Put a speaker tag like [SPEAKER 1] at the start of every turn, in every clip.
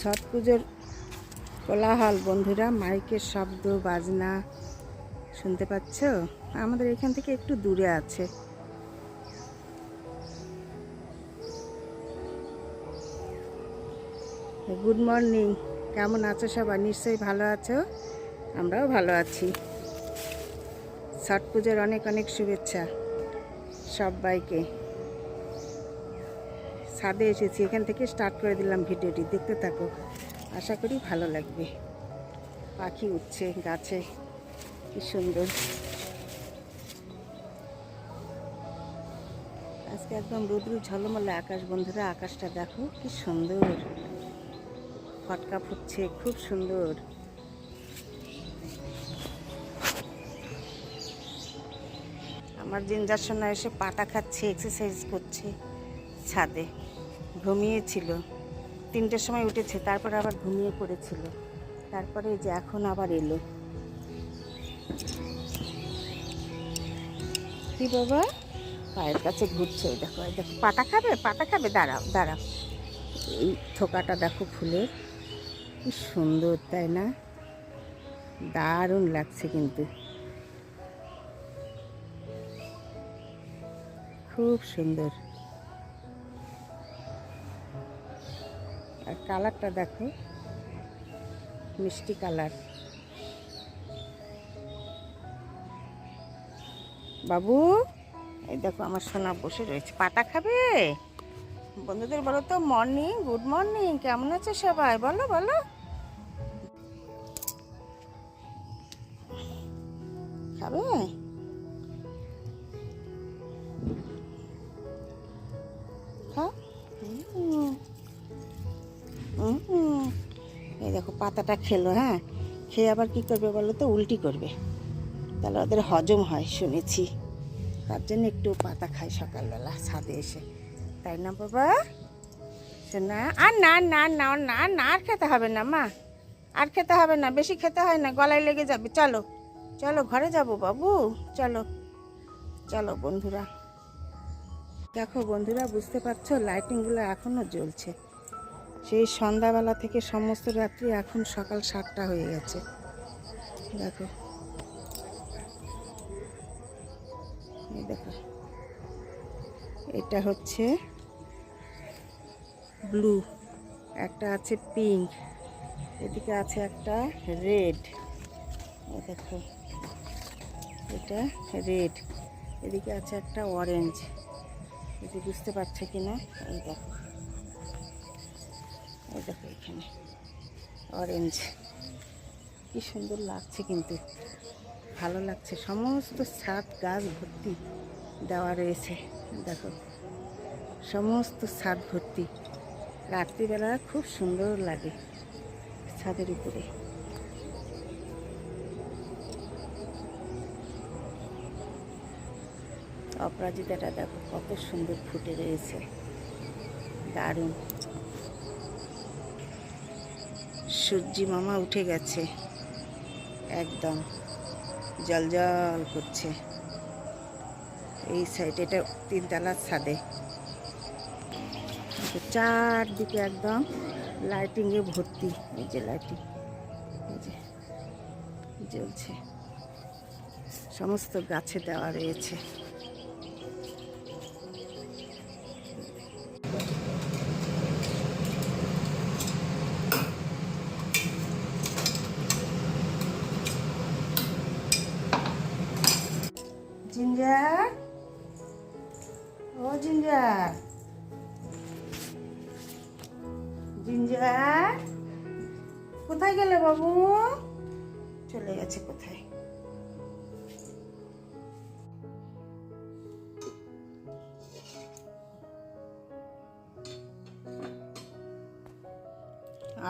[SPEAKER 1] ছট পুজোর কোলাহল, বন্ধুরা, মাইকের শব্দ, বাজনা, শুনতে পাচ্ছ? আমাদের এখান থেকে একটু দূরে আছে। গুড মর্নিং কেমন আছো সবাই? নিশ্চয়ই ভালো আছো? আমরাও ভালো আছি। ছট পুজোর অনেক অনেক শুভেচ্ছা সবাইকে। ছাদে এসেছি, এখান থেকে স্টার্ট করে দিলাম ভিডিওটি, দেখতে থাকো। আশা করি ভালো লাগবে। পাখি উঠছে গাছে, কি সুন্দর। আজকে একদম রুদ্রু ঝলমলে আকাশ, বন্ধুরা, আকাশটা দেখো কি সুন্দর। ফটকা ফুটছে, খুব সুন্দর। আমার জিঞ্জার সোনা এসে পাতা খাচ্ছে এক্সারসাইজ করছে ছাদে। ঘুমিয়েছিল। তিনটের সময় উঠেছে, তারপর আবার ঘুমিয়ে পড়েছিল। তারপরে যে এখন আবার এলো। কি বাবা? পায়ের কাছে ঘুরছে দেখো দেখো। পাটা খাবে? পাটা খাবে? দাঁড়াও দাঁড়াও। এই থোকাটা দেখো ফুলের কি সুন্দর, তাই না? দারুণ লাগছে কিন্তু। খুব সুন্দর। আর কালারটা দেখো, মিষ্টি কালার। বাবু, এই দেখো আমার সোনা বসে রয়েছে। পাতা খাবে? বন্ধুদের বলো তো মর্নিং গুড মর্নিং কেমন আছে সবাই? বলো বলো। খাবে? পাতাটা খেলো হ্যাঁ? খেয়ে আবার কি করবে বলো তো? উল্টি করবে। তাহলে ওদের হজম হয়, শুনেছি। তার জন্য একটু পাতা খায় সকালবেলা ছাদে এসে। তাই না বাবা? না আর না না না না না, আর খেতে হবে না, মা। আর খেতে হবে না, বেশি খেতে হয় না, গলায় লেগে যাবে। চলো চলো, ঘরে যাব বাবু, চলো চলো বন্ধুরা। দেখো বন্ধুরা, বুঝতে পারছ লাইটিংগুলো এখনও জ্বলছে। সেই সন্ধ্যাবেলা থেকে সমস্ত রাত্রি এখন সকাল সাতটা হয়ে গেছে। দেখো। দেখো। এটা হচ্ছে ব্লু, একটা আছে পিঙ্ক, এদিকে আছে একটা রেড। দেখো। এটা রেড, এদিকে আছে একটা অরেঞ্জ। এটি বুঝতে পারছে কি না এই দেখো। দেখো এখানে অরেঞ্জ কি সুন্দর লাগছে কিন্তু। ভালো লাগছে। সমস্ত ছাদ গাছ ভর্তি দেওয়া রয়েছে। দেখো, সমস্ত ছাদ ভর্তি। রাত্রিবেলা খুব সুন্দর লাগে ছাদের উপরে। অপরাজিতাটা দেখো, কত সুন্দর ফুটে রয়েছে। দারুণ। সূর্যি মামা উঠে গেছে। একদম জল জল করছে। এই সাইড এটা তিনতলার ছাদে। চারদিকে একদম লাইটিংয়ে ভর্তি। এই যে লাইটিং জ্বলছে। সমস্ত গাছে দেওয়া রয়েছে। বাবু? চলে গেছে কোথায়?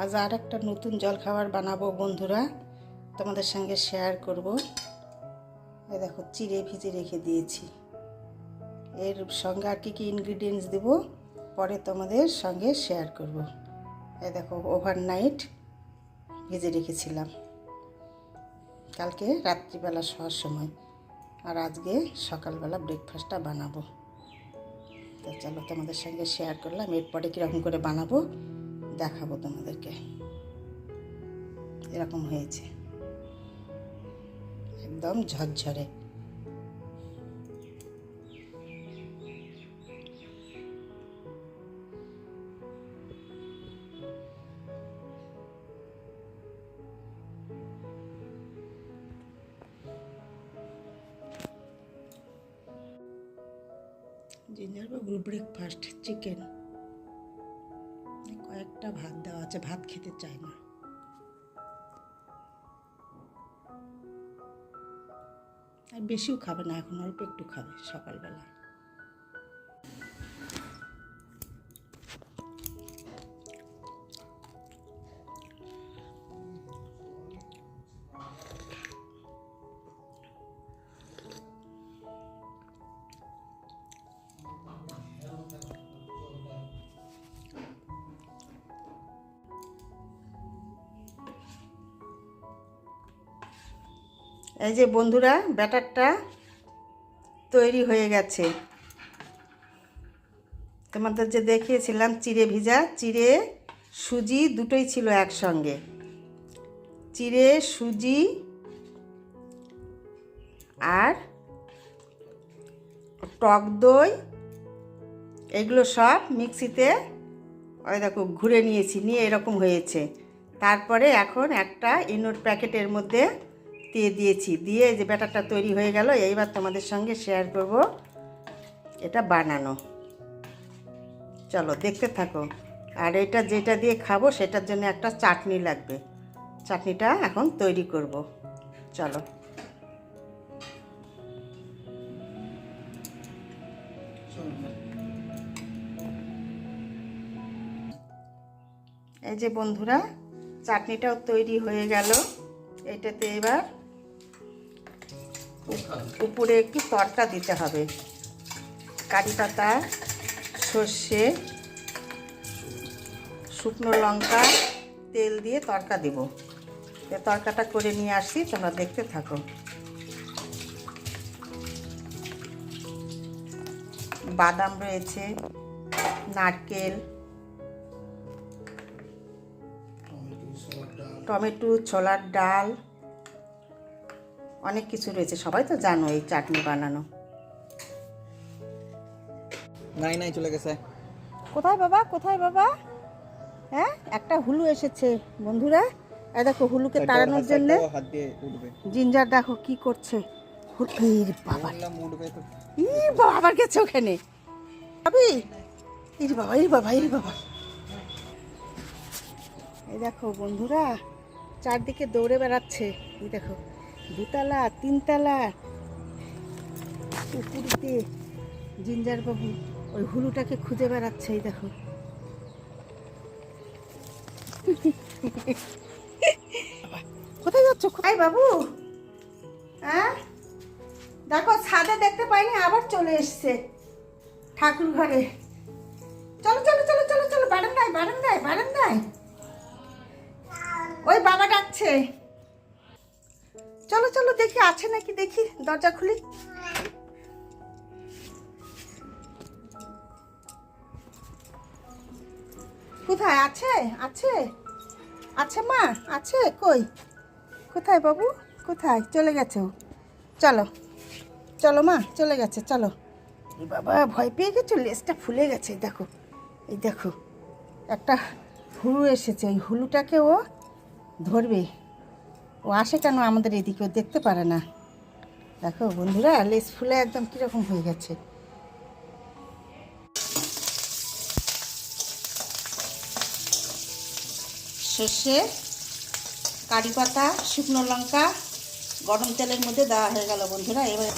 [SPEAKER 1] আজ আর একটা নতুন জলখাবার বানাবো বন্ধুরা। তোমাদের সঙ্গে শেয়ার করব। এই দেখো, চিড়ে ভিজে রেখে দিয়েছি। এর সঙ্গে আর কী কী ইনগ্রিডিয়েন্টস দেবো, পরে তোমাদের সঙ্গে শেয়ার করব। এই দেখো ওভারনাইট ভেজে রেখেছিলাম। কালকে রাত্রিবেলা শোয়ার সময়। আর আজকে সকালবেলা ব্রেকফাস্টটা বানাবো। তো চলো তোমাদের সঙ্গে শেয়ার করলাম। এরপরে কীরকম করে বানাবো, দেখাবো তোমাদেরকে। এরকম হয়েছে। একদম ঝরঝরে। জিঞ্জার বাবুর ব্রেকফাস্ট চিকেন কয়েকটা ভাত দেওয়া আছে, ভাত খেতে চায় না। আর বেশিও খাবে না, এখন অল্প একটু খাবে সকালবেলা। এই যে বন্ধুরা, ব্যাটারটা তৈরি হয়ে গেছে। তোমাদের যে দেখিয়েছিলাম, চিড়ে ভিজা, চিড়ে, সুজি দুটোই ছিল একসঙ্গে। চিড়ে, সুজি আর টক দই, এগুলো সব মিক্সিতে, ওই দেখো, ঘুরে নিয়েছি, নিয়ে এরকম হয়েছে। তারপরে এখন একটা ইনোর প্যাকেটের মধ্যে দিয়ে দিয়েছি। দিয়ে যে ব্যাটারটা তৈরি হয়ে গেল, এইবার তোমাদের সঙ্গে শেয়ার করব এটা বানানো। চলো, দেখতে থাকো। আর এটা যেটা দিয়ে খাব, সেটার জন্য একটা চাটনি লাগবে। চাটনিটা এখন তৈরি করব। চলো। এই যে বন্ধুরা, চাটনিটাও তৈরি হয়ে গেল। এটাতে এবার উপরে একটু তরকা দিতে হবে। কারি পাতা সর্ষে শুকনো লঙ্কা তেল দিয়ে তরকা দেব। তরকাটা করে নিয়ে আসি তোমরা দেখতে থাকো। বাদাম রয়েছে নারকেল টমেটো ছোলার ডাল অনেক কিছু রয়েছে সবাই তো জানো এই চাটনি বানানো।
[SPEAKER 2] নাই নাই চলে গেছে।
[SPEAKER 1] কোথায় বাবা কোথায় বাবা? হ্যাঁ একটা হুলু এসেছে বন্ধুরা। এই দেখো হুলুকে তাড়ানোর জন্য
[SPEAKER 2] হাত দিয়ে উঠবে।
[SPEAKER 1] জিঞ্জার দেখো কি করছে। বাবা। ই বাবা আবার গেছে ওখানে। ভাবি ইর বাবা ইর বাবা ইর বাবা। এই দেখো বন্ধুরা চারদিকে দৌড়ে বেড়াচ্ছে। এই দেখো দুতলা তিনতলা। উপরিতে জিঞ্জার বাবু ওই হুলুটাকে খুঁজে বেড়াচ্ছে এই দেখো। কোথায় যাচ্ছ? কোথায় বাবু হ্যাঁ দেখো ছাদে দেখতে পাইনি আবার চলে এসছে ঠাকুর ঘরে চলো চলো চলো চলো চলো বারান্দায় বারান্দায় বারান্দায়। ওই বাবা ডাকছে। চলো চলো, দেখি, আছে নাকি? দেখি, দরজা খুলি। কোথায়? আছে আছে। আছে মা, আছে, কই? কোথায় বাবু? কোথায়? চলে গেছে? চলো চলো মা, চলে গেছে, চলো। বাবা, ভয় পেয়ে গেছো? লেজটা ফুলে গেছে দেখো, এই দেখো। একটা হুলু এসেছে ওই হুলুটাকে ও ধরবে। ও আসে কেন আমাদের এদিকেও দেখতে পারে না। দেখো বন্ধুরা, লেস ফুলে একদম কীরকম হয়ে গেছে। শেষে কারি পাতা, শুকনো লঙ্কা, গরম তেলের মধ্যে দেওয়া হয়ে গেল বন্ধুরা। এবার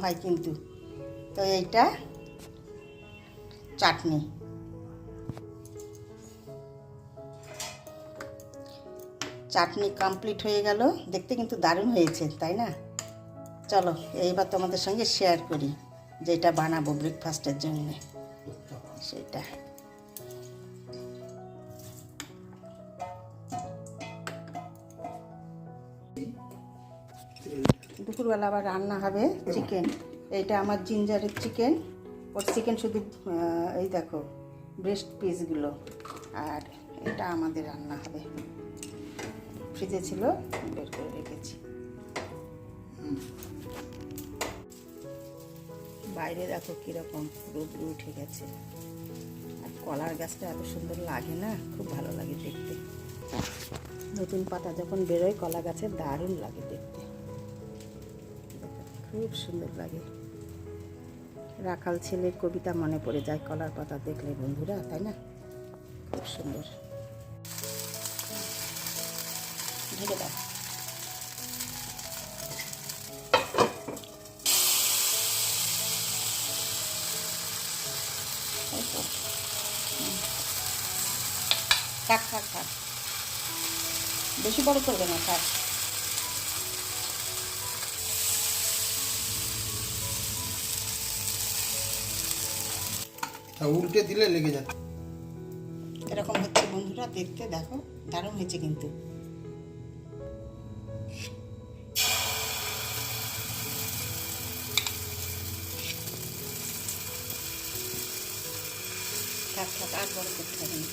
[SPEAKER 1] হয় কিন্তু। তো এইটা চাটনি। চাটনি কমপ্লিট হয়ে গেল। দেখতে কিন্তু দারুণ হয়েছে, তাই না? চলো, এইবার তোমাদের সঙ্গে শেয়ার করি, যেটা বানাবো ব্রেকফাস্টের জন্যে। সেটা দুপুরবেলা আবার রান্না হবে চিকেন এইটা আমার জিঞ্জারের চিকেন ওর চিকেন শুধু এই দেখো ব্রেস্ট পিসগুলো আর এটা আমাদের রান্না হবে। ফ্রিজে ছিল বের করে রেখেছি। বাইরে দেখো কীরকম রোদ্রু উঠে গেছে। আর কলার গাছটা এত সুন্দর লাগে না খুব ভালো লাগে দেখতে। নতুন পাতা যখন বেরোয় কলা গাছে দারুণ লাগে দেখতে। দেখো, খুব সুন্দর লাগে। রাখাল ছেলের কবিতা মনে পড়ে যায়, কলার পাতা দেখলে বন্ধুরা, তাই না? খুব সুন্দর। থাক থাক থাক। বেশি বড় করবে না, থাক।
[SPEAKER 3] তা উল্টে দিলে লেগে যাচ্ছে
[SPEAKER 1] এরকম হচ্ছে বন্ধুরা, দেখতে দেখো, দারুণ হয়েছে কিন্তু। থাক আর বড় করতে হবে না।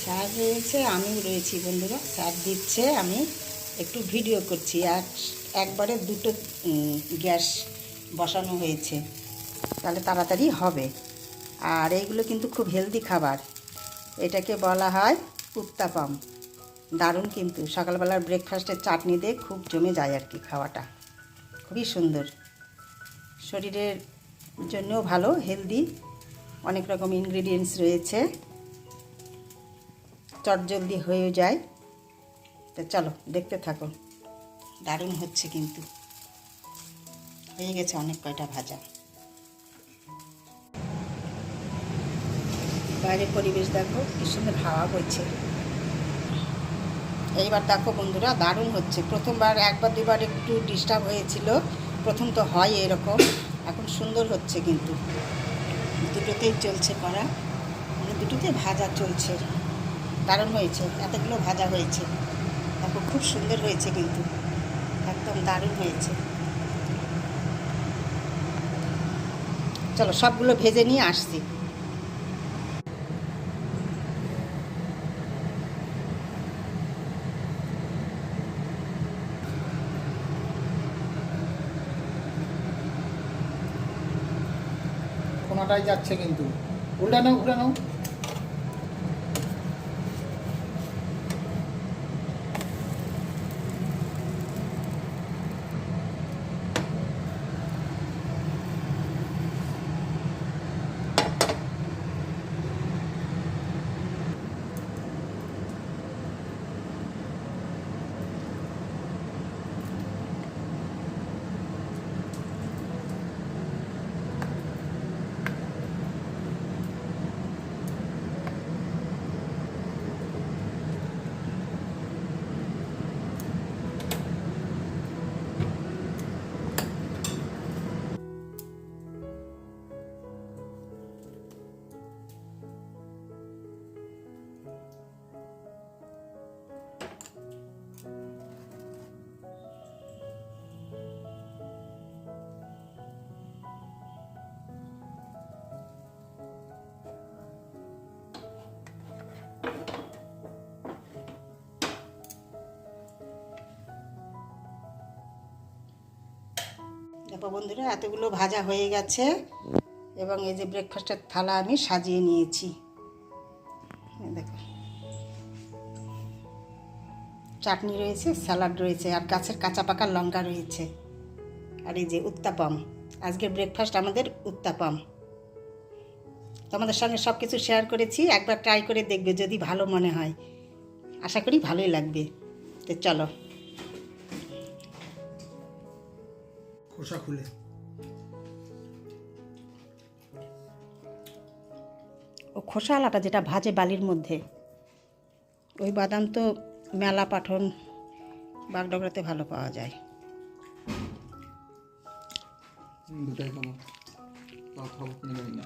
[SPEAKER 1] স্যার রয়েছে, আমিও রয়েছি বন্ধুরা। স্যার দিচ্ছে, আমি একটু ভিডিও করছি। আর একবারে দুটো গ্যাস বসানো হয়েছে। তাহলে তাড়াতাড়ি হবে। আর এইগুলো কিন্তু খুব হেলদি খাবার। এটাকে বলা হয় উত্তাপাম। দারুণ কিন্তু। সকালবেলার ব্রেকফাস্টের চাটনি দিয়ে খুব জমে যায় আর কি খাওয়াটা। খুবই সুন্দর। শরীরের জন্যও ভালো হেলদি অনেক রকম ইনগ্রিডিয়েন্টস রয়েছে। চটজলদি হয়েও যায়। তো চলো, দেখতে থাকো। দারুণ হচ্ছে কিন্তু। হয়ে গেছে অনেক কয়টা ভাজা। বাইরের পরিবেশ দেখো, কি সুন্দর হাওয়া বইছে। এইবার দেখো বন্ধুরা, দারুণ হচ্ছে। প্রথমবার, একবার দুবার একটু ডিস্টার্ব হয়েছিল। প্রথম তো হয় এরকম, এখন সুন্দর হচ্ছে কিন্তু। দুটোতেই চলছে করা মানে দুটোতে ভাজা চলছে। দারুণ হয়েছে, এতগুলো ভাজা হয়েছে। দেখো, খুব সুন্দর হয়েছে কিন্তু। একদম দারুণ হয়েছে। চলো সবগুলো ভেজে নিয়ে আসছি।
[SPEAKER 3] কোনোটাই যাচ্ছে কিন্তু। উল্টানো নাও।
[SPEAKER 1] দেখো বন্ধুরা, এতগুলো ভাজা হয়ে গেছে। এবং এই যে ব্রেকফাস্টের থালা আমি সাজিয়ে নিয়েছি। দেখো। চাটনি রয়েছে, স্যালাড রয়েছে, আর গাছের কাঁচা পাকা লঙ্কা রয়েছে। আর এই যে উত্তাপাম। আজকের ব্রেকফাস্ট আমাদের উত্তাপাম। তোমাদের সঙ্গে সব কিছু শেয়ার করেছি, একবার ট্রাই করে দেখবে যদি ভালো মনে হয়। আশা করি ভালোই লাগবে। তো চলো।
[SPEAKER 3] খোসা খুলে।
[SPEAKER 1] ও খোসালাটা যেটা ভাজে বালির মধ্যে ওই বাদাম তো মেলা পাঠন বাগডগরাতে ভালো পাওয়া যায়।
[SPEAKER 2] দুটাই খাব না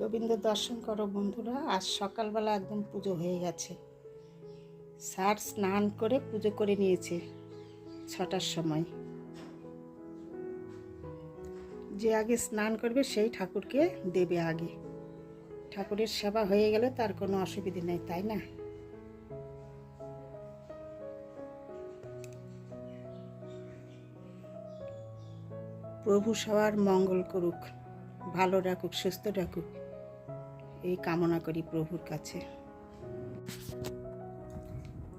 [SPEAKER 1] গোবিন্দ দর্শন করো বন্ধুরা, আজ সকালবেলা একদম পুজো হয়ে গেছে। স্যার স্নান করে পুজো করে নিয়েছে ছটার সময়। যে আগে স্নান করবে সেই ঠাকুরকে দেবে আগে। ঠাকুরের সেবা হয়ে গেলে তার কোনো অসুবিধে নেই, তাই না? প্রভু সবার মঙ্গল করুক, ভালো রাখুক, সুস্থ রাখুক। এই কামনা করি প্রভুর কাছে।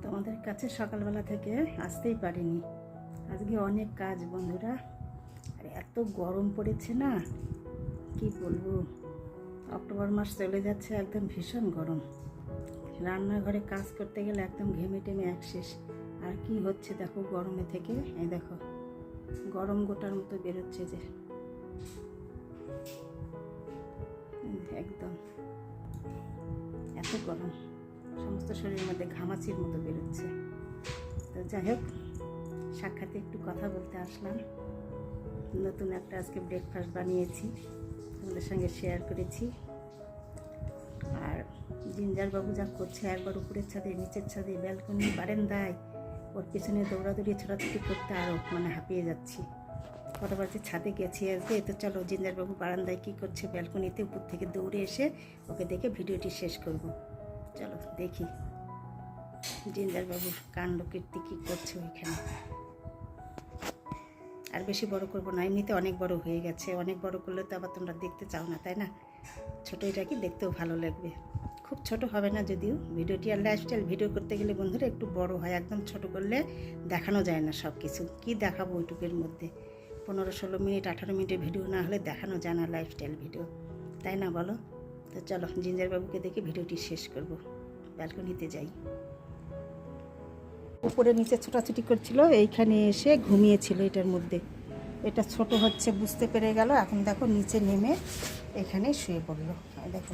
[SPEAKER 1] তোমাদের কাছে সকালবেলা থেকে আসতেই পারিনি। আজকে অনেক কাজ বন্ধুরা। আর এত গরম পড়েছে না, কি বলব? অক্টোবর মাস চলে যাচ্ছে, একদম ভীষণ গরম। রান্নাঘরে কাজ করতে গেলে একদম ঘেমে টেমে এক শেষ। আর কি হচ্ছে দেখো গরমে থেকে? এই দেখো, গরম গোটার মতো বেরোচ্ছে যে। একদম। এত গরম, সমস্ত শরীরের মধ্যে ঘামাচির মতো বেরোচ্ছে। তো যাই হোক, সাক্ষাতে একটু কথা বলতে আসলাম। নতুন একটা আজকে ব্রেকফাস্ট বানিয়েছি, তোমাদের সঙ্গে শেয়ার করেছি। আর জিঞ্জারবাবু যা করছে, একবার উপরের ছাদে, নিচের ছাদে ব্যালকনি বারেন্দায়, ওর পেছনে দৌড়াদৌড়ি, ছোটাছুটি করতে আরও মানে হাঁপিয়ে যাচ্ছি। কতবার যে ছাদে গেছি আজকে। তো চলো জিন্দারবাবু বারান্দায় কী করছে ব্যালকনিতে উপর থেকে দৌড়ে এসে ওকে দেখে ভিডিওটি শেষ করব। চলো দেখি জিঞ্জারবাবুর কাণ্ড কীর্তি কী করছে ওইখানে। আর বেশি বড় করব না, এমনিতে অনেক বড় হয়ে গেছে। অনেক বড় করলে তো আবার তোমরা দেখতে চাও না, তাই না? ছোটো এটা কি দেখতেও ভালো লাগবে। খুব ছোট হবে না যদিও। ভিডিওটি আর লাইফস্টাইল ভিডিও করতে গেলে বন্ধুরা একটু বড় হয়, একদম ছোট করলে দেখানো যায় না সব কিছু কী দেখাবো ওইটুকের মধ্যে? পনেরো ষোলো মিনিট, আঠারো মিনিটের ভিডিও না হলে দেখানো যায় না লাইফস্টাইল ভিডিও তাই না বলো? তো চলো, জিঞ্জারবাবুকে দেখে ভিডিওটি শেষ করব। ব্যালকনিতে যাই। উপরে নিচে ছোটাছুটি করছিল, এইখানে এসে ঘুমিয়েছিল এটার মধ্যে। এটা ছোট হচ্ছে, বুঝতে পেরে গেল। এখন দেখো, নিচে নেমে এখানে শুয়ে পড়ল। দেখো,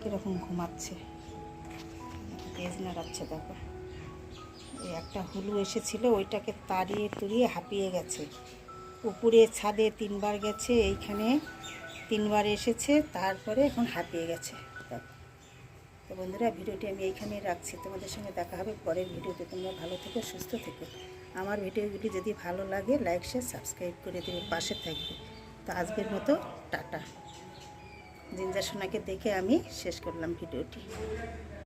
[SPEAKER 1] কীরকম ঘুমাচ্ছে। তেজ নাড়াচ্ছে, দেখো। একটা হুলু এসেছিল, ওইটাকে তাড়িয়ে তুড়িয়ে হাঁপিয়ে গেছে। উপরে ছাদে তিনবার গেছে, এইখানে তিনবার এসেছে, তারপরে এখন হাঁপিয়ে গেছে। তো বন্ধুরা, ভিডিওটি আমি এইখানেই রাখছি। তোমাদের সঙ্গে দেখা হবে পরের ভিডিওতে। তোমরা ভালো থেকো, সুস্থ থেকো। আমার ভিডিওগুলি যদি ভালো লাগে লাইক শেয়ার সাবস্ক্রাইব করে দেবে, পাশে থাকবে। তো আজকের মতো, টাটা। জিঞ্জা সোনাকে দেখে আমি শেষ করলাম ভিডিওটি।